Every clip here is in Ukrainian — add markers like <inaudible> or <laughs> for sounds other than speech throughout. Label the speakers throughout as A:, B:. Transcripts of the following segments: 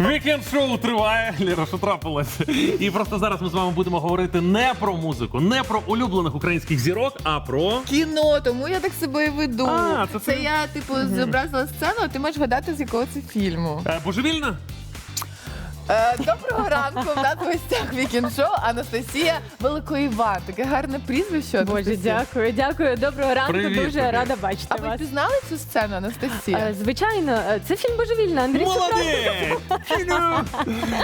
A: Вікенд шоу триває. Ліра, що трапилося? І просто зараз ми з вами будемо говорити не про музику, не про улюблених українських зірок, а про
B: Кіно, тому я так себе і веду.
A: А, це
B: це
A: ти?
B: я, типу, зобразила сцену, а ти можеш гадати, з якого це фільму.
A: е, божевільна.
B: Е, доброго ранку. В нас в гостях вікінд шоу Анастасія Великоїван. Таке гарне прізвище.
C: Боже,
B: Анастасія.
C: дякую, дякую. Доброго ранку.
A: Привіт,
C: Дуже
A: привіт.
C: рада бачити
B: А ви
C: вас.
B: пізнали цю сцену, Анастасія?
C: Е, Звичайно, е, це фільм Божевільна. Андрій Супрун.
A: Молодець!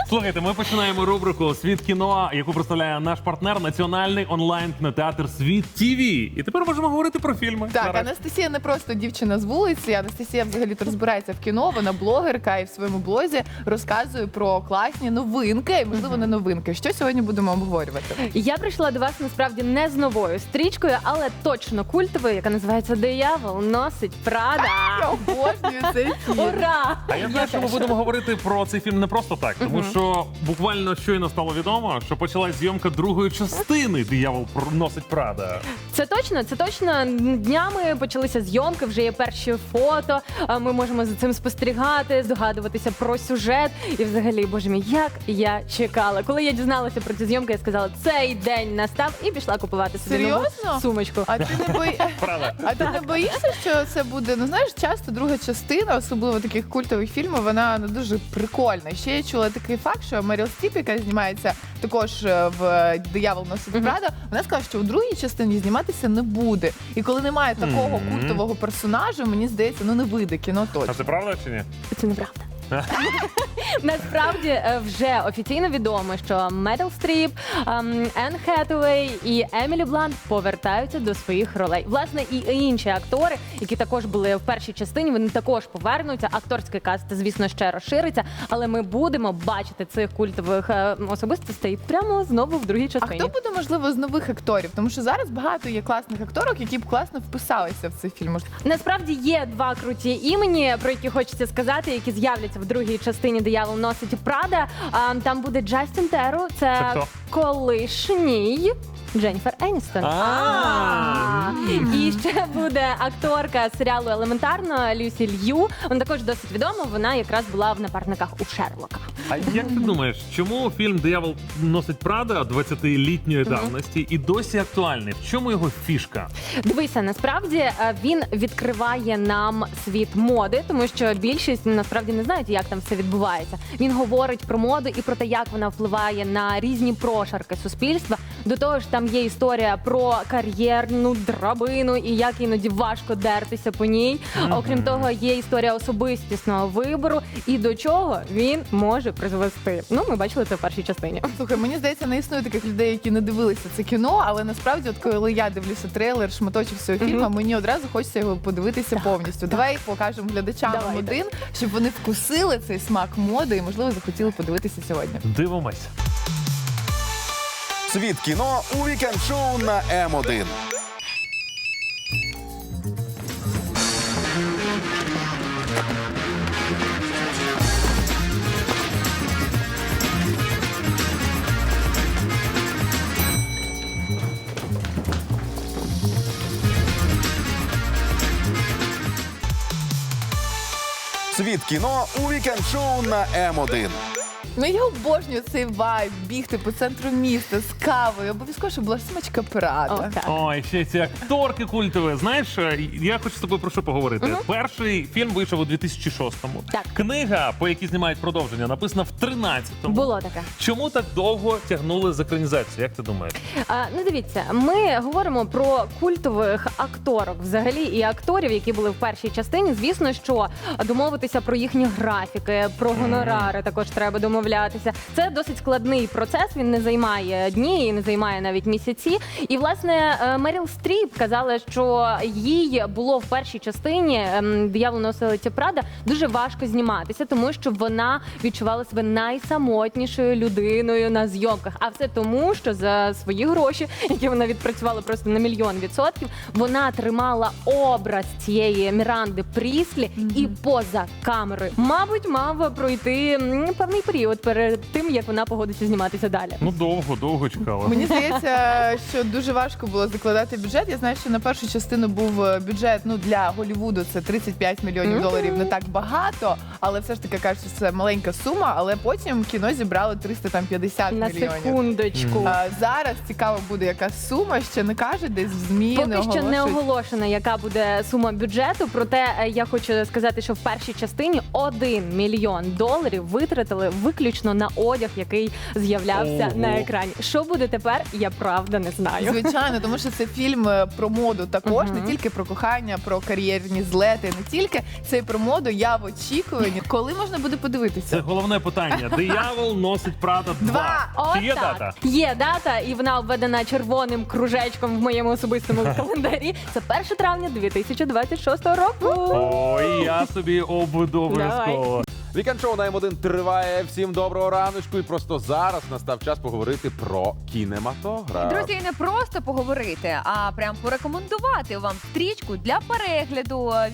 A: Слухайте, ми починаємо рубрику Світ кіно, яку представляє наш партнер Національний онлайн кінотеатр Світ ТВ. І тепер можемо говорити про фільми.
B: Так,
A: Нарешті.
B: Анастасія не просто дівчина з вулиці. Анастасія взагалі розбирається в кіно. Вона блогерка і в своєму блозі розказує про класні новинки, і можливо не новинки. Що сьогодні будемо обговорювати?
C: Я прийшла до вас насправді не з новою стрічкою, але точно культовою, яка називається Диявол носить Прада.
B: обожнюю цей фільм.
C: Ура!
A: А я знаю, що ми будемо говорити про цей фільм не просто так, тому що буквально щойно стало відомо, що почалась зйомка другої частини Диявол носить Прада.
C: Це точно, це точно днями почалися зйомки, вже є перші фото. а Ми можемо за цим спостерігати, здогадуватися про сюжет. І взагалі, боже мій, як я чекала. Коли я дізналася про ці зйомки, я сказала, цей день настав і пішла купувати собі нову
B: Серйозно?
C: сумочку.
B: А ти не бої... <laughs>
A: Правда?
B: А ти не боїшся, що це буде? Ну знаєш, часто друга частина, особливо таких культових фільмів, вона ну, дуже прикольна. Ще я чула такий факт, що Меріл Стріп, яка знімається також е, в Диявол носить
C: Мгм.
B: Прада, вона сказала, що у другій частині зніматися не буде. І коли немає такого
A: Мгм.
B: культового персонажа, мені здається, ну не вийде кіно
A: А
B: точно.
A: це правда чи ні?
C: Це неправда. Насправді е, вже офіційно відомо, що Медал Стріп, ем, Енн Хетуей і Емілі Блант повертаються до своїх ролей. Власне, і інші актори, які також були в першій частині, вони також повернуться. Акторський каст, звісно, ще розшириться, але ми будемо бачити цих культових е, особистостей прямо знову в другій
B: А
C: частині.
B: хто буде можливо з нових акторів? Тому що зараз багато є класних акторок, які б класно вписалися в цей фільм.
C: Насправді є два круті імені, про які хочеться сказати, які з'являться в другій частині Диявол носить Прада. А, там буде Джастін Теру, це,
A: Це хто?
C: колишній. Дженніфер Еністон.
A: А.
C: І ще буде акторка серіалу Елементарно Люсі Лью. Вона також досить відома. Вона якраз була в напарниках у Шерлока.
A: А як ти думаєш, чому фільм Диявол носить Прада 20-літньої давності і досі актуальний? В чому його фішка?
C: Дивися, насправді е, він відкриває нам світ моди, тому що більшість насправді не знають, як там все відбувається. Він говорить про моду і про те, як вона впливає на різні прошарки суспільства. До того ж, там є історія про кар'єрну драбину і як іноді важко дертися по ній. Окрім того, є історія особистісного вибору і до чого він може призвести. Ну, ми бачили це в першій частині.
B: Слухай, мені здається, не існує таких людей, які не дивилися це кіно, але насправді, от коли я дивлюся трейлер, шматочок цього фільму, мені одразу хочеться його подивитися повністю. Давай покажемо глядачам
C: Давай,
B: один, щоб вони вкусили цей смак моди і, можливо, захотіли подивитися сьогодні.
A: Дивимося.
D: Світ кіно у вікенд шоу на М1. Світ кіно у вікенд шоу на М1.
B: Ну я обожнюю цей вайб, бігти по центру міста з кавою. Обов'язково, щоб була сумочка Прада.
C: О, так.
A: Ой, ще ці акторки культові. Знаєш, я хочу з тобою про що поговорити. Перший фільм вийшов у 2006-му.
C: Так.
A: Книга, по якій знімають продовження, написана в 13-му.
C: Було таке.
A: Чому так довго тягнули з екранізацією? Як ти думаєш?
C: А, ну дивіться, ми говоримо про культових акторок взагалі і акторів, які були в першій частині. Звісно, що домовитися про їхні графіки, про гонорари також треба домовлятися. Це досить складний процес. Він не займає дні і не займає навіть місяці. І власне е, Меріл Стріп казала, що їй було в першій частині ем, диявол носилиці Прада дуже важко зніматися, тому що вона відчувала себе найсамотнішою людиною на зйомках. А все тому, що за свої гроші, які вона відпрацювала просто на мільйон відсотків, вона тримала образ цієї Міранди Пріслі і поза камерою. Мабуть, мав пройти певний період період перед тим, як вона погодиться зніматися далі?
A: Ну довго, довго чекала.
B: Мені здається, що дуже важко було закладати бюджет. Я знаю, що на першу частину був е, бюджет ну для Голівуду це 35 мільйонів доларів. Не так багато, але все ж таки кажуть, що це маленька сума. Але потім кіно зібрало 350
C: На
B: мільйонів.
C: секундочку.
B: А, зараз цікаво буде, яка сума ще не кажуть, десь в змі
C: Поки
B: не
C: що не оголошено, яка буде сума бюджету. Проте е, я хочу сказати, що в першій частині 1 мільйон доларів витратили виключно на одяг, який з'являвся
A: Ого.
C: на екрані. Що буде тепер? Я правда не знаю.
B: Звичайно, тому що це фільм е, про моду також, не тільки про кохання, про кар'єрні злети, не тільки це і про моду. Я в очікуванні. Коли можна буде
A: Це
B: подивитися?
A: головне питання. Диявол носить Прада 2.
B: Два.
A: Чи є
C: Отак.
A: дата?
C: Є дата, і вона обведена червоним кружечком в моєму особистому календарі. Це 1 травня 2026 року.
A: Ой, я собі обведу обов'язково.
D: Вікенд шоу на М1 триває. Всім доброго раночку. І просто зараз настав час поговорити про кінематограф.
E: Друзі, і не просто поговорити, а прям порекомендувати вам стрічку для перегляду е,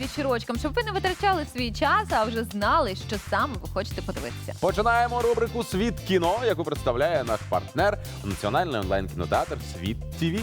E: щоб ви не витрачали свій час, а вже знали, що саме ви хочете подивитися.
D: Починаємо рубрику Світ кіно, яку представляє наш партнер Національний онлайн кінотеатр Світ ТІВІ.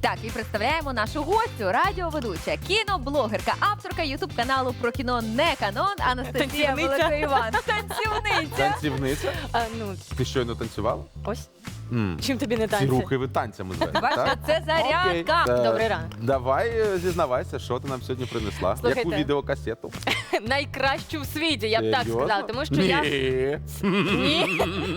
E: Так, і представляємо нашу гостю, радіоведуча, кіноблогерка, авторка ютуб каналу про кіно не канон Анастасія
C: Танцівниця.
E: Великоїван. <laughs> Танцівниця.
D: Танцівниця.
C: А, ну
D: Ти щойно танцювала?
C: ось
D: М.
C: чим тобі не
D: Ці
C: танці?
D: рухи ви танцями звете,
E: Бачите,
D: так?
E: це зарядка.
D: Е,
C: Добрий ранок.
D: Давай е, зізнавайся, що ти нам сьогодні принесла.
C: Слухайте.
D: Яку відеокасету? <laughs>
C: Найкращу в світі, я б так
D: Серйозно?
C: сказала, тому що
D: Ні.
C: я ні.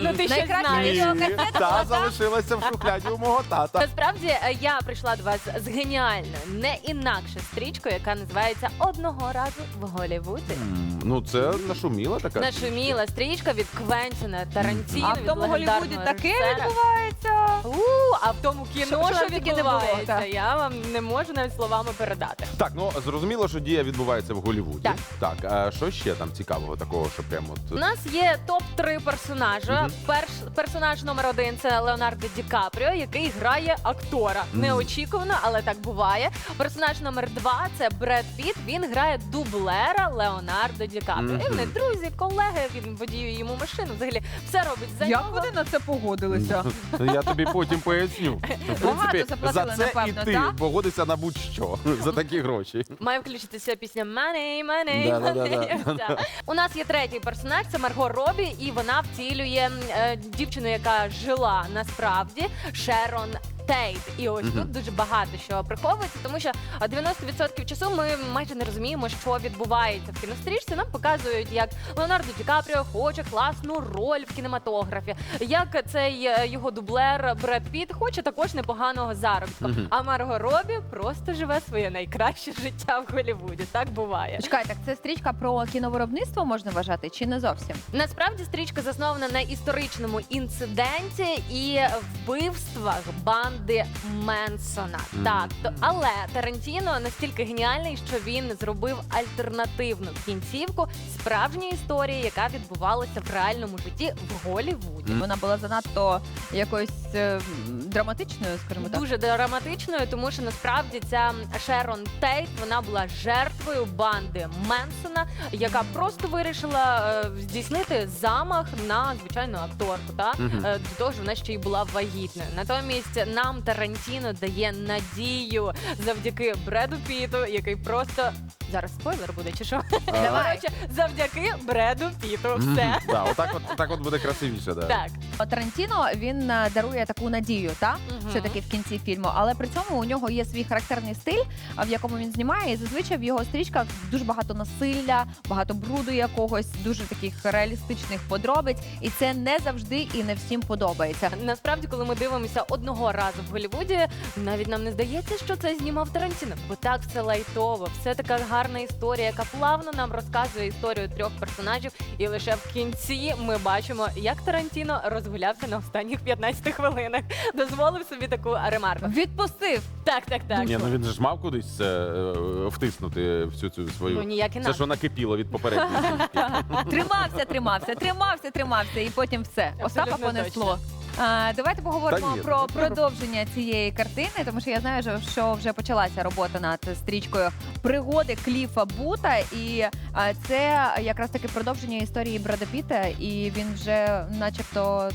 C: Ну ти ще
E: Найкраща
C: знаєш.
E: відеокасета.
D: Та залишилася в шухляді у мого тата.
C: Насправді е, я прийшла до вас з геніальною, не інакше стрічкою, яка називається Одного разу в Голлівуді.
D: М, Ну, це нашуміла така.
C: Нашуміла стрічка від Квентіна Тарантіно.
E: А в
C: від
E: тому Голлівуді
C: легендарного
E: таке
C: режисера.
E: Відбувається.
C: У, а в тому кіно,
E: Що-
C: що,
E: що не було,
C: відбувається,
E: так.
C: я вам не можу навіть словами передати.
D: Так, ну зрозуміло, що дія відбувається в Голлівуді.
C: Так.
D: Так, а що ще там цікавого такого, що прямо
C: У нас є топ 3 персонажа.
D: Мгм.
C: Перш персонаж номер один це Леонардо Ді Капріо, який грає актора.
D: Мгм.
C: Неочікувано, але так буває. Персонаж номер два це Бред Піт. Він грає дублера Леонардо Ді Капріо. І вони друзі, колеги. Він водіює йому машину. Взагалі все робить за
E: Як
C: нього.
E: вони на це погодилися? <laughs>
D: Я тобі потім поясню. В принципі, за
E: заплатили,
D: це
E: напевно,
D: і ти
E: да?
D: погодишся на будь-що <laughs> за такі гроші.
C: Має включитися пісня Money, Money. Money. Да. У нас є третій персонаж, це Марго Робі, і вона втілює е, дівчину, яка жила насправді Шерон. Тейт, і ось
D: Мгм.
C: тут дуже багато що приховується, тому що а, 90% часу ми майже не розуміємо, що відбувається в кінострічці. Нам показують, як Леонардо Ді Капріо хоче класну роль в кінематографі, як цей е, його дублер Бред Піт хоче також непоганого заробітку.
D: Мгм.
C: А Марго Робі просто живе своє найкраще життя в Голлівуді. Так буває.
E: Чекай, так це стрічка про кіновиробництво можна вважати, чи не зовсім?
C: Насправді стрічка заснована на історичному інциденті і вбивствах банди Менсона.
D: Мгм.
C: Так, то але Тарантіно настільки геніальний, що він зробив альтернативну кінцівку справжньої історії, яка відбувалася в реальному житті в Голлівуді.
E: Вона була занадто якоюсь е, драматичною, скажімо так.
C: Дуже драматичною, тому що насправді ця Шерон Тейт вона була жертвою банди Менсона, яка просто вирішила е, здійснити замах на звичайну акторку. Та
D: Мгм.
C: Е, до того ж, вона ще й була вагітною. Натомість нам Тарантіно дає надію завдяки Бреду Піту, який просто зараз спойлер буде, чи що? <laughs>
E: Давай.
C: Коротше, завдяки Бреду Піту. Все
D: Да, отак от, отак от буде красивіше. Да.
C: так.
E: Тарантіно він е, дарує таку надію, та
C: Мгм.
E: все таки в кінці фільму. Але при цьому у нього є свій характерний стиль, а в якому він знімає. І зазвичай в його стрічках дуже багато насилля, багато бруду якогось, дуже таких реалістичних подробиць. І це не завжди і не всім подобається.
C: Насправді, коли ми дивимося одного разу в Голлівуді, навіть нам не здається, що це знімав Тарантіно, бо так все лайтово, все така гарна історія, яка плавно нам розказує історію трьох персонажів. І лише в кінці ми бачимо, як Тарантіно розгулявся на останніх 15 хвилинах. Дозволив собі таку ремарку.
E: Відпустив.
C: Так, так, так.
D: Ні, ну він же ж мав кудись це е, втиснути всю цю свою.
C: Ну ніяк
D: Це
C: інакше.
D: що накипіло від попередньої. <laughs>
E: Тримався, тримався, тримався, тримався, і потім все. Остапа понесло. А, давайте поговоримо
D: Та ні,
E: про
D: ну, <laughs>
E: продовження цієї картини, тому що я знаю, що- що вже почалася робота над стрічкою пригоди Кліфа Бута, і а, це якраз таки продовження історії Брада Піта, і він вже, начебто,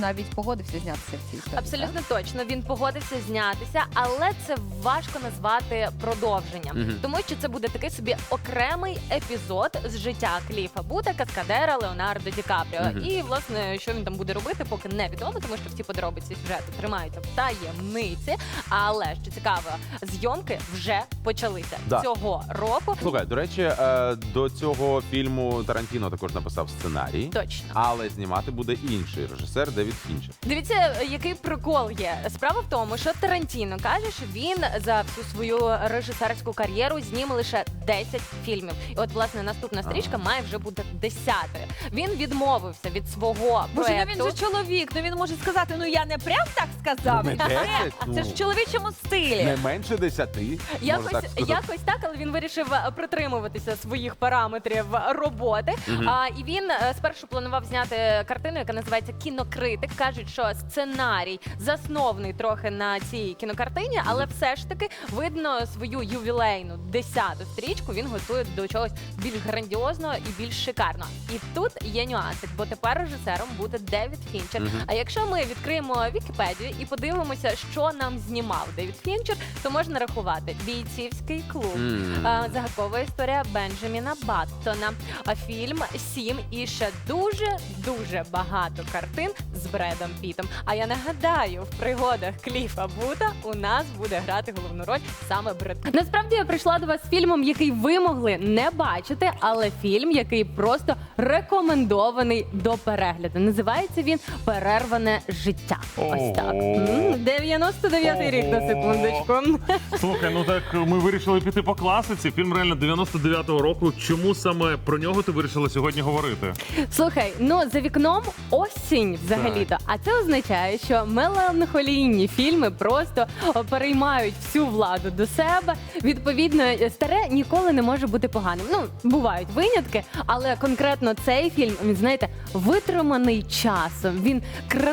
E: навіть погодився знятися в цій історії.
C: Абсолютно точно він погодився знятися, але це важко назвати продовженням,
D: Мгм.
C: тому що це буде такий собі окремий епізод з життя Кліфа Бута, каскадера Леонардо Ді Капріо.
D: Мгм.
C: І власне, що він там буде робити, поки невідомо, тому що всі подробиці сюжету тримаються в таємниці. Але що цікаво, зйомки вже почалися
D: Да.
C: цього року.
D: Слухай, до речі, е, до цього фільму Тарантіно також написав сценарій,
C: Точно.
D: але знімати буде інший режисер Девід Фінчер.
C: Дивіться, який прикол є. Справа в тому, що Тарантіно каже, що він за всю свою режисерську кар'єру зніме лише 10 фільмів. І от власне наступна стрічка має вже бути 10. Він відмовився від свого
E: Боже, ну
C: проекту.
E: він же чоловік, ну він може сказати, ну я не прям так сказав.
D: Не 10, ну.
E: Це ж в чоловічому стилі.
D: Не менше десяти.
C: Якось,
D: так сказати.
C: якось так, але він вирішив е, притримуватися своїх параметрів роботи.
D: Мгм.
C: А, і він е, спершу планував зняти картину, яка називається Кінокритик. кажуть, що сценарій заснований трохи на цій кінокартині, але все ж таки видно свою ювілейну десяту стрічку. Він готує до чогось більш грандіозного і більш шикарного. І тут є нюансик, бо тепер режисером буде Девід Фінчер.
D: Мгм.
C: А якщо ми відкриємо Вікіпедію і подивимося, що нам знімав Девід Фінчер, то можна рахувати бійцівський клуб. А, Загадкова історія Бенджаміна Баттона, а фільм Сім і ще дуже дуже багато картин з Бредом Пітом. А я нагадаю, в пригодах Кліфа Бута у нас буде грати головну роль саме Бред. Насправді я прийшла до вас з фільмом, який ви могли не бачити, але фільм, який просто рекомендований до перегляду. Називається він Перерване життя. Ось так.
A: Ого.
C: М, 99-й рік на секундочку.
A: Слухай, ну так ми вирішили піти по класиці. Фільм реально 99-го року. Чому саме про нього ти вирішила сьогодні говорити?
C: Слухай, ну за вікном осінь взагалі-то. А це означає, що меланхолійні фільми просто о, переймають всю владу до себе. Відповідно, старе ніколи не може бути поганим. Ну, бувають винятки, але конкретно цей фільм, він знаєте, витриманий часом. Він красивий,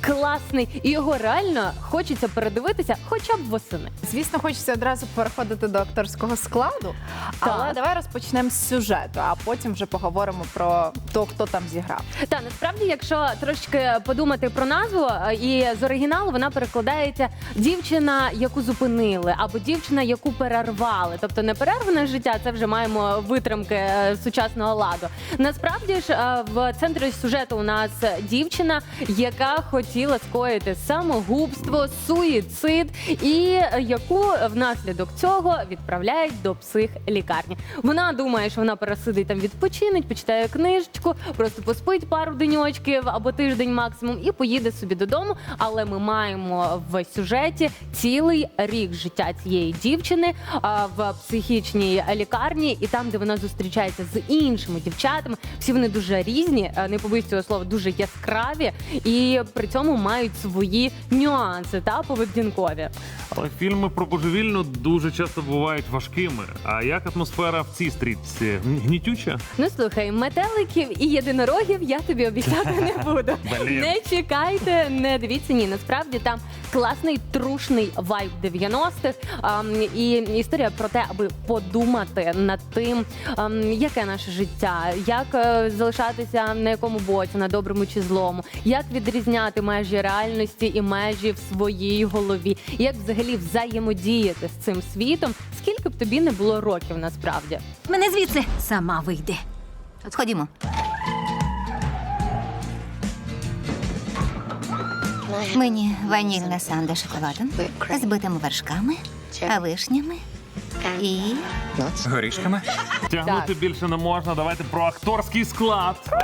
C: класний, і його реально хочеться передивитися, хоча б восени.
B: Звісно, хочеться одразу переходити до акторського складу, але
C: Так.
B: давай розпочнемо з сюжету, а потім вже поговоримо про то, хто там зіграв.
C: Та насправді, якщо трошки подумати про назву е, і з оригіналу вона перекладається дівчина, яку зупинили, або дівчина, яку перервали. Тобто не перерване життя, це вже маємо витримки е, сучасного ладу. Насправді ж е, в центрі сюжету у нас дівчина, яка хотіла скоїти самогубство, суїцид, і яку внаслідок цього відправляють до психлікарні. Вона думає, що вона пересидить там відпочинить, почитає книжечку, просто поспить пару деньочків або тиждень максимум, і поїде собі додому. Але ми маємо в сюжеті цілий рік життя цієї дівчини в психічній лікарні, і там, де вона зустрічається з іншими дівчатами, всі вони дуже різні, е, не побоюсь цього слова, дуже яскраві, і при цьому мають свої нюанси та поведінкові.
A: Але фільми про божевільну дуже часто бувають важкими. А як атмосфера в цій стрічці? Гнітюча?
C: Ну слухай, метеликів і єдинорогів я тобі обіцяти не <laughs> буду.
A: Блін.
C: Не чекайте, не дивіться. Ні, насправді там класний трушний вайб 90-х. ам, і історія про те, аби подумати над тим, ам, яке наше життя, як е, залишатися на якому боці, на доброму чи злому, як відрізняти межі реальності і межі в своїй голові, як взагалі взаємодіяти з цим світом, скільки б тобі не було років насправді.
F: Мене звідси сама вийде. Ходімо. Мені ванільна санде шоколадом, збитими битими вершками, вишнями і
G: Горішками?
A: Тягнути більше не можна. Давайте про акторський склад. Е,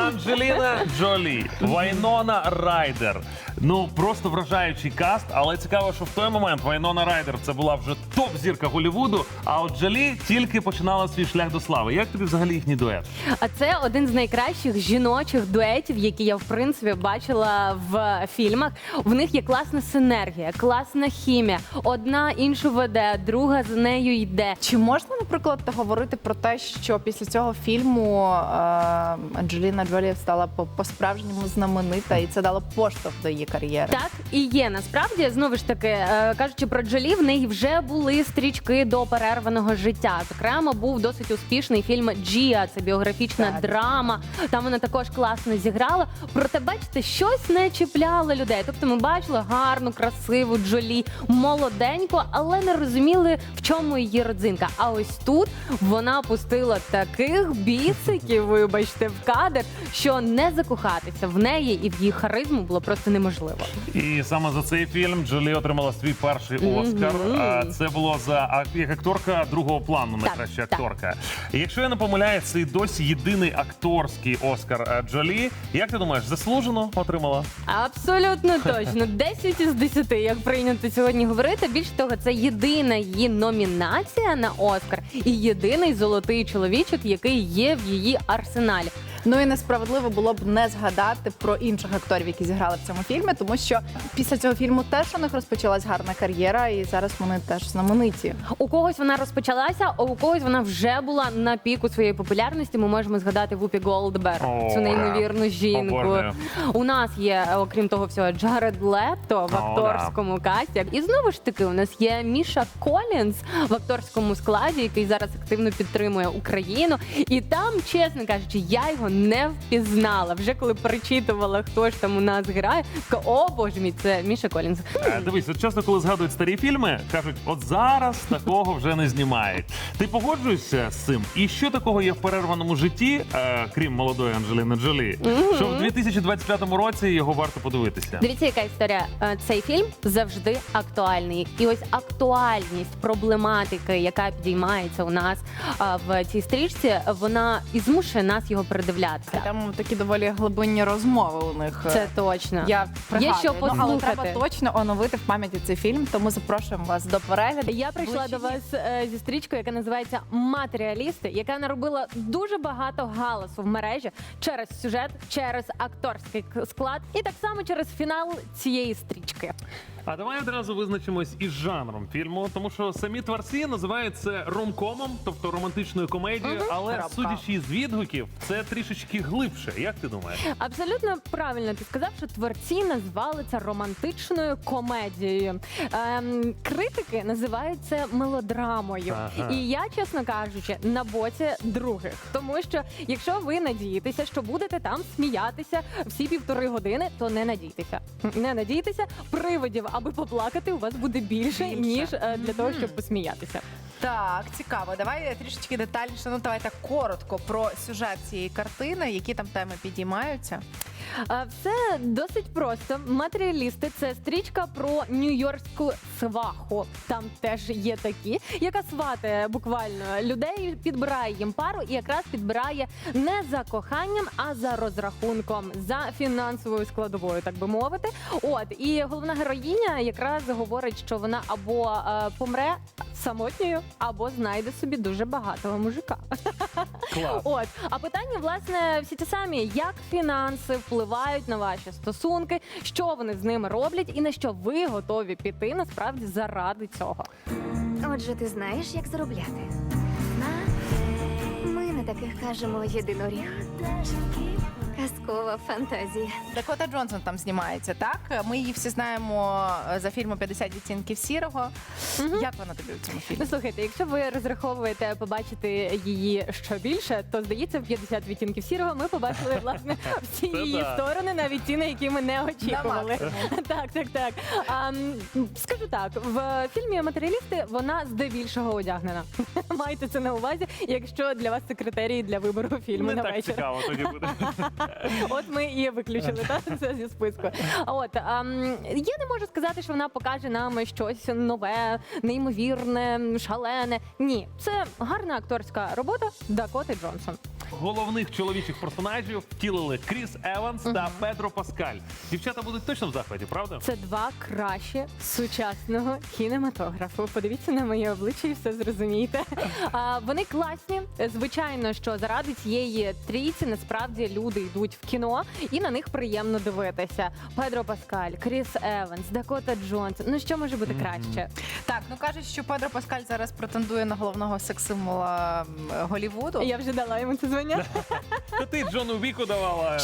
A: Анджеліна Джолі, Вайнона Райдер, Ну просто вражаючий каст, але цікаво, що в той момент Вайнона Райдер це була вже топ-зірка Голлівуду, а от Джолі тільки починала свій шлях до слави. Як тобі взагалі їхній дует?
C: А це один з найкращих жіночих дуетів, які я в принципі бачила в фільмах. В них є класна синергія, класна хімія. Одна іншу веде, друга з нею йде.
B: Чи можна, наприклад, говорити про те, що після цього фільму е, Анджеліна Джолі стала по- по-справжньому знаменита, і це дало поштовх до її кар'єри?
C: Так і є насправді знову ж таки е, кажучи про Джолі, в неї вже були стрічки до перерваного життя. Зокрема, був досить успішний фільм Джія. Це біографічна
B: Так.
C: драма. Там вона також класно зіграла. Проте, бачите, щось не чіпляло людей. Тобто, ми бачили гарну, красиву Джолі, молоденьку, але не розуміли, в чому її родзинка. А ось тут вона пустила таких бісиків, вибачте, в кадр, що не закохатися в неї і в її харизму було просто неможливо.
A: І саме за цей фільм Джолі отримала свій перший
C: Мгм.
A: Оскар. А Це було за як акторка другого плану, найкраща
C: так.
A: акторка. І якщо я не помиляюсь, це і досі єдиний акторський Оскар е, Джолі. Як ти думаєш, заслужено отримала?
C: Абсолютно точно. <laughs> 10 із 10, як прийнято сьогодні говорити. Більш того, це єдина її номінація на Оскар і єдиний золотий чоловічок, який є в її арсеналі.
B: Ну і несправедливо було б не згадати про інших акторів, які зіграли в цьому фільмі, тому що після цього фільму теж у них розпочалась гарна кар'єра, і зараз вони теж знамениті.
C: У когось вона розпочалася, а у когось вона вже була на піку своєї популярності. Ми можемо згадати Вупі Голдберг,
A: О,
C: цю неймовірну жінку.
A: обожнюю.
C: У нас є, е, окрім того всього, Джаред Лепто в
A: О,
C: акторському касті. І знову ж таки, у нас є Міша Колінс в акторському складі, який зараз активно підтримує Україну. І там, чесно кажучи, я його не впізнала. Вже коли перечитувала, хто ж там у нас грає, така, о боже мій, це Міша Колінс.
A: Е, Дивись, от часто, коли згадують старі фільми, кажуть, от зараз такого вже не знімають. Ти погоджуєшся з цим? І що такого є в перерваному житті, е, крім молодої Анджеліни Джолі, що в 2025 році його варто подивитися?
C: Дивіться, яка історія. Е, Цей фільм завжди актуальний. І ось актуальність проблематики, яка підіймається у нас е, в цій стрічці, вона і змушує нас його передивлятися.
B: Там такі доволі глибинні розмови у них.
C: Це точно.
B: Я пригадую.
C: що
B: Ну, але треба точно оновити в пам'яті цей фільм, тому запрошуємо вас до перегляду.
C: Я прийшла до вас е, зі стрічкою, яка називається Матеріалісти, яка наробила дуже багато галасу в мережі через сюжет, через акторський склад, і так само через фінал цієї стрічки.
A: А давай одразу визначимось із жанром фільму, тому що самі творці називають це ромкомом, тобто романтичною комедією, але
B: Крапка.
A: судячи з відгуків, це трішечки глибше. Як ти думаєш?
C: Абсолютно правильно ти сказав, що творці назвали це романтичною комедією. Ем, критики називають це мелодрамою.
A: Ага.
C: І я, чесно кажучи, на боці других. Тому що якщо ви надієтеся, що будете там сміятися всі півтори години, то не надійтеся. Не надійтеся, приводів, аби поплакати, у вас буде більше,
B: Більше.
C: ніж е, для того, щоб посміятися.
B: Так, цікаво. Давай трішечки детальніше. Ну давай так коротко про сюжет цієї картини, які там теми підіймаються.
C: А, Все досить просто. Матеріалісти це стрічка про нью-йоркську сваху. Там теж є такі, яка сватає буквально людей, підбирає їм пару і якраз підбирає не за коханням, а за розрахунком, за фінансовою складовою, так би мовити. От і головна героїня якраз говорить, що вона або е, помре самотньою, або знайде собі дуже багатого мужика.
A: Клас.
C: От а питання, власне, всі ті самі: як фінанси впливають на ваші стосунки, що вони з ними роблять, і на що ви готові піти насправді заради цього.
G: Отже, ти знаєш, як заробляти. Ми на таких кажемо єдиноріг. Казкова фантазія.
B: Дакота Джонсон там знімається, так? Ми її всі знаємо е, за фільмом «50 відтінків сірого. Як вона тобі у цьому фільмі?
C: Ну слухайте, якщо ви розраховуєте побачити її ще більше, то здається, в 50 відтінків сірого ми побачили власне <laughs> всі
A: Це
C: її
A: да.
C: сторони, навіть ті, на які ми не очікували. <laughs> Так, так, так. А, м, скажу так, в фільмі Матеріалісти вона здебільшого одягнена. <laughs> Майте це на увазі, якщо для вас це критерії для вибору фільму
A: Не
C: на
A: так
C: вечір.
A: цікаво тоді буде.
C: От ми і виключили та це зі списку. От ем, я не можу сказати, що вона покаже нам щось нове, неймовірне, шалене. Ні, це гарна акторська робота Дакоти Джонсон.
A: Головних чоловічих персонажів втілили Кріс Еванс та Педро Паскаль. Дівчата будуть точно в захваті, правда?
C: Це два кращі сучасного кінематографу. Подивіться на моє обличчя і все зрозумієте. А, вони класні. Звичайно, що заради цієї трійці насправді люди йдуть в кіно, і на них приємно дивитися. Педро Паскаль, Кріс Еванс, Дакота Джонсон. Ну що може бути краще?
B: Так, ну кажуть, що Педро Паскаль зараз претендує на головного секс-символа м, Голлівуду.
C: Я вже дала йому це звання. <laughs>
A: Та ти Джону Віку давала.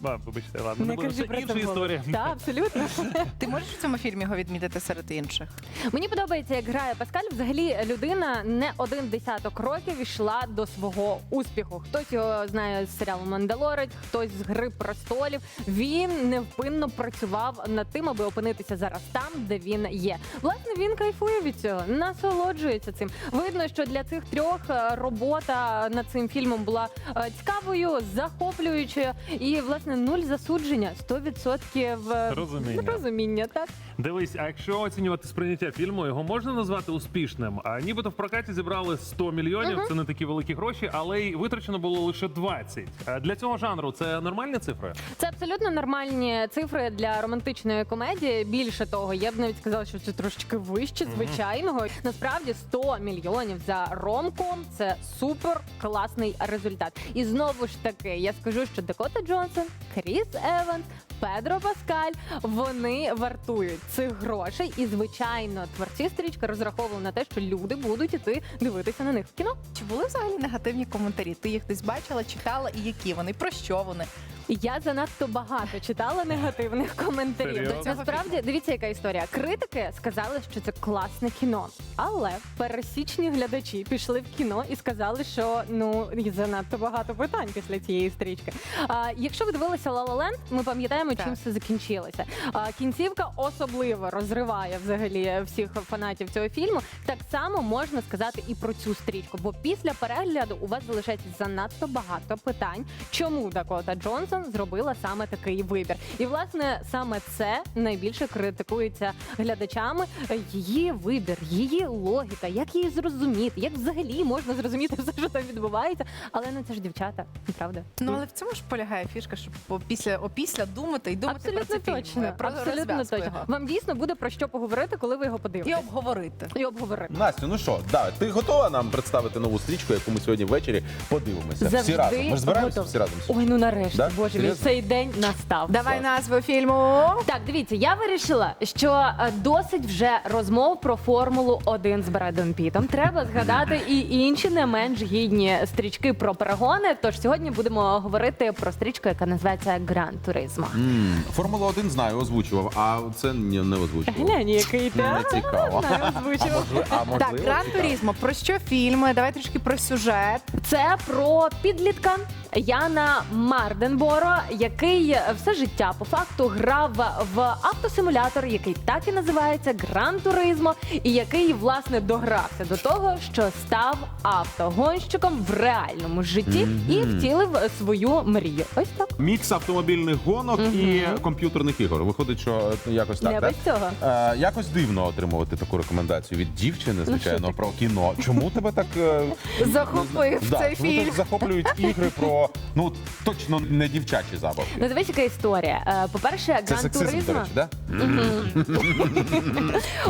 A: Ба, Вибачте, ладно, не, буде. Це інша історія.
C: Так, абсолютно. <laughs>
B: Ти можеш у цьому фільмі його відмітити серед інших?
C: Мені подобається, як грає Паскаль. Взагалі людина не один десяток років йшла до свого успіху. Хтось його знає з серіалу Мандалорець, хтось з гри престолів. Він невпинно працював над тим, аби опинитися зараз там, де він є. Власне, він кайфує від цього, насолоджується цим. Видно, що для цих трьох е, робота над цим фільмом була цікавою, захоплюючою і власне нуль засудження, 100% е,
A: Розуміння.
C: розуміння. Так.
A: Дивись, а якщо оцінювати сприйняття фільму, його можна назвати успішним. А нібито в прокаті зібрали 100 мільйонів. Це не такі великі гроші, але й витрачено було лише 20. А Для цього жанру це нормальні цифри?
C: Це абсолютно нормальні цифри для романтичної комедії. Більше того, я б навіть сказала, що це трошечки вище звичайного. Насправді 100 мільйонів за ромком це супер класний результат. І знову ж таки, я скажу, що Дакота Джонсон, Кріс Еванс. Педро Паскаль вони вартують цих грошей, і звичайно, творці стрічки розраховували на те, що люди будуть іти дивитися на них в кіно.
B: Чи були взагалі негативні коментарі? Ти їх десь бачила, читала, і які вони? Про що вони?
C: Я занадто багато читала негативних коментарів.
A: Серйозно?
C: Насправді, дивіться, яка історія. Критики сказали, що це класне кіно, але пересічні глядачі пішли в кіно і сказали, що ну і занадто багато питань після цієї стрічки. А, якщо ви дивилися La La Land, ми пам'ятаємо, чим все закінчилося. А, кінцівка особливо розриває взагалі всіх фанатів цього фільму. Так само можна сказати і про цю стрічку, бо після перегляду у вас залишається занадто багато питань, чому Дакота Джонсон зробила саме такий вибір. І власне саме це найбільше критикується глядачами. Е, Її вибір, її логіка, як її зрозуміти, як взагалі можна зрозуміти все, що там відбувається. Але ну це ж дівчата, правда?
B: Ну але в цьому ж полягає фішка, щоб опісля, опісля думати і думати
C: Абсолютно
B: про це
C: точно.
B: фільм, про
C: Абсолютно точно.
B: його.
C: Вам дійсно буде про що поговорити, коли ви його
B: І обговорити.
C: І обговорити.
D: Настю, ну що, да, ти готова нам представити нову стрічку, яку ми сьогодні ввечері подивимося? всі разом. Ми ж збираємося
C: готова.
D: всі разом.
C: Ой, ну нарешті,
D: Да?
C: Боже мій, цей день настав.
B: Давай назву фільму.
C: Так, дивіться, я вирішила, що е, досить вже розмов про Формулу 1 з Бредом Пітом. Треба згадати і інші не менш гідні стрічки про перегони. Тож сьогодні будемо говорити про стрічку, яка називається Гран Туризмо.
D: М, Формула 1 знаю, озвучував, а це ні, не озвучував.
C: Глянь, який ти.
D: Не цікаво.
C: Знаю,
D: А
C: озвучував.
D: можливо, а можливо,
B: Так, Гран
D: цікаво.
B: Турізмо. Про що фільми? Давай трішки про сюжет.
C: Це про підлітка Яна Марденборо, який все життя по факту грав в автосимулятор, який так і називається Гран Туризмо, і який власне догрався до того, що став автогонщиком в реальному житті і втілив свою мрію. Ось так.
D: Мікс автомобільних гонок і комп'ютерних ігор. Виходить, що е, якось так.
C: Не
D: так?
C: без цього.
D: Е, якось дивно отримувати таку рекомендацію від дівчини, звичайно, про кіно. Чому тебе так е,
B: Захопив
D: да,
B: цей
D: чому
B: фільм.
D: захоплюють ігри про ну точно не дівчачі забавки?
C: Ну дивись, яка історія. Е, По-перше,
D: Це
C: Гран
D: сексизм, до
C: Туризмо.
D: речі, да?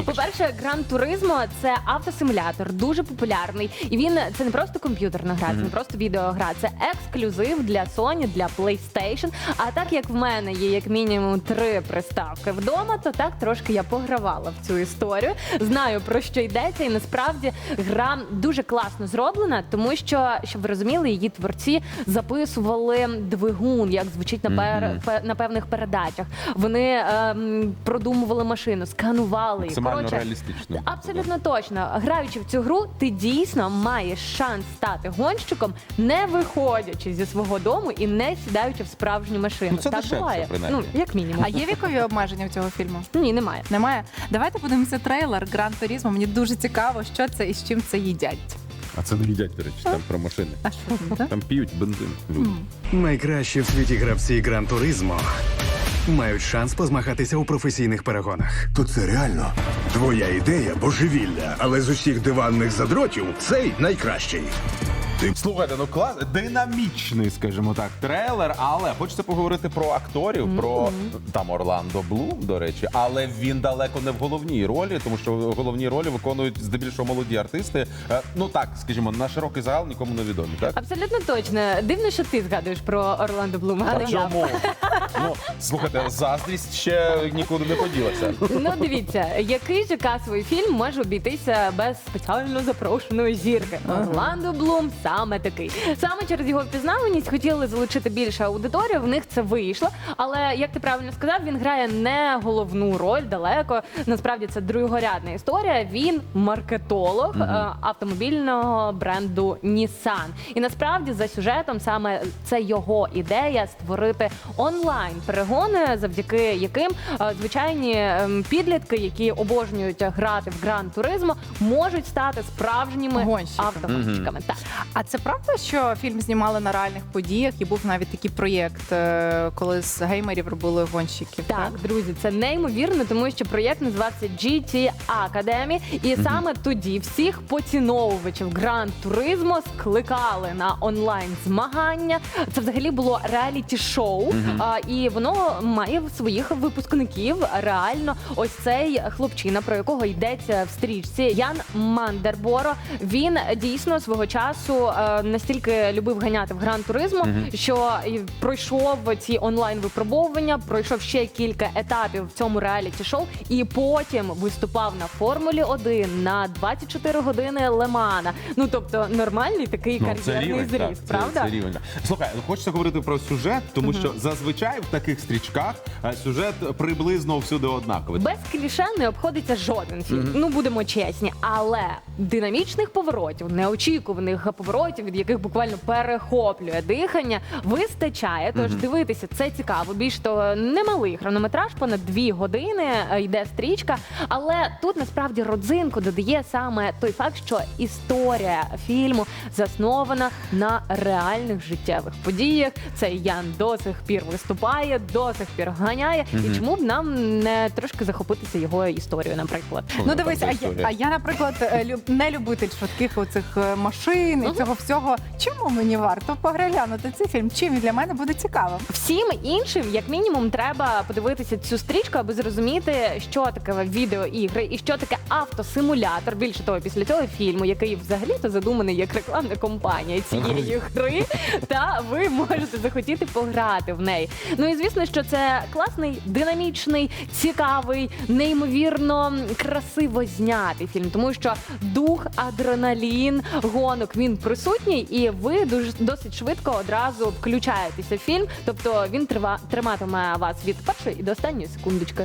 C: По-перше, Гран Туризмо це автосимулятор, дуже популярний. І він це не просто комп'ютерна гра, це не просто відеогра, це ексклюзив для Sony, для PlayStation. А так як в мене є як мінімум три приставки вдома, то так трошки я погравала в цю історію. Знаю про що йдеться, і насправді гра дуже класно зроблена, тому що, щоб ви розуміли, її творці записували двигун, як звучить на, пер... пе- на певних передачах. Вони ем, продумували машину, сканували її.
D: Максимально
C: Коротше,
D: реалістично.
C: Абсолютно точно. Граючи в цю гру, ти дійсно маєш шанс стати гонщиком, не виходячи зі свого дому і не сідаючи в справжню машину.
D: Ну, це
C: так
D: дешевше,
C: буває.
D: принаймні.
C: Ну, як мінімум.
B: А є вікові обмеження в цього фільму?
C: Ні, немає.
B: Немає. Давайте подивимося трейлер Гран Турізмо. Мені дуже цікаво, що це і з чим це їдять.
D: А це не їдять, до речі, там про машини.
B: А що там? так?
D: Там п'ють бензин. люди.
H: Найкращі в світі гравці Гран Туризмо мають шанс позмагатися у професійних перегонах.
I: То це реально. Твоя ідея божевілля, але з усіх диванних задротів цей найкращий.
D: Слухайте, ну клас, динамічний, скажімо так, трейлер, але хочеться поговорити про акторів, про там Орландо Блум, до речі, але він далеко не в головній ролі, тому що головні ролі виконують здебільшого молоді артисти. Е, Ну так, скажімо, на широкий загал нікому не відомі, так?
C: Абсолютно точно. Дивно, що ти згадуєш про Орландо Блума, а я.
D: чому? Ну, слухайте, заздрість ще нікуди не поділася.
C: Ну дивіться, який же касовий фільм може обійтися без спеціально запрошеної зірки? Орландо Блум саме такий. Саме через його впізнаваність хотіли залучити більше аудиторію. В них це вийшло. Але як ти правильно сказав, він грає не головну роль далеко. Насправді це другорядна історія. Він маркетолог е, автомобільного бренду Nissan. І насправді за сюжетом саме це його ідея створити онлайн перегони, завдяки яким е, звичайні ем, підлітки, які обожнюють грати в гран туризмо, можуть стати справжніми
B: Гонщиками.
C: автогонщиками. Так.
B: А це правда, що фільм знімали на реальних подіях і був навіть такий проєкт, е, коли з геймерів робили гонщиків?
C: Так, друзі, це неймовірно, тому що проєкт називався GT Academy, і саме тоді всіх поціновувачів гранд туризмо скликали на онлайн змагання. Це взагалі було реаліті шоу, а, і воно має своїх випускників. Реально, ось цей хлопчина, про якого йдеться в стрічці, Ян Мандерборо. Він дійсно свого часу е, настільки любив ганяти в гран туризмо, що пройшов ці онлайн випробовування, пройшов ще кілька етапів в цьому реаліті шоу, і потім виступав на Формулі 1 на 24 години Лемана. Ну тобто нормальний такий кар'єрний
D: так,
C: зріст,
D: це-
C: правда?
D: Це рівень. Слухай, ну, хочеться говорити про сюжет, тому що зазвичай в таких стрічках е, сюжет приблизно всюди однаковий.
C: Без кліше не обходиться жоден фільм. Ну будемо чесні, але динамічних поворотів, неочікуваних поворотів, від яких буквально перехоплює дихання, вистачає. Тож дивитися це цікаво. Більш того, немалий хронометраж, понад дві години е, йде стрічка. Але тут насправді родзинку додає саме той факт, що історія фільму заснована на реальних життєвих подіях. Цей Ян до сих пір виступає, до сих пір ганяє. І чому б нам не трошки захопитися його історією, наприклад?
B: Ну дивись, а я, а я, наприклад, е, не любитель швидких оцих е, машин і цього всього. Чому мені варто поглянути цей фільм? Чим він для мене буде цікавим?
C: Всім іншим, як мінімум, треба подивитися цю стрічку, аби зрозуміти, що таке відеоігри і що таке автосимулятор. Більше того, після цього фільму, який взагалі-то задуманий як рекламна компанія цієї гри, та ви можете захотіти пограти в неї. Ну і звісно, що це класний, динамічний, цікавий, неймовірно красиво знятий фільм, тому що дух, адреналін, гонок він присутній, і ви дуже досить швидко одразу включаєтеся в фільм. Тобто він трива, триматиме вас від першої і до останньої секундочки.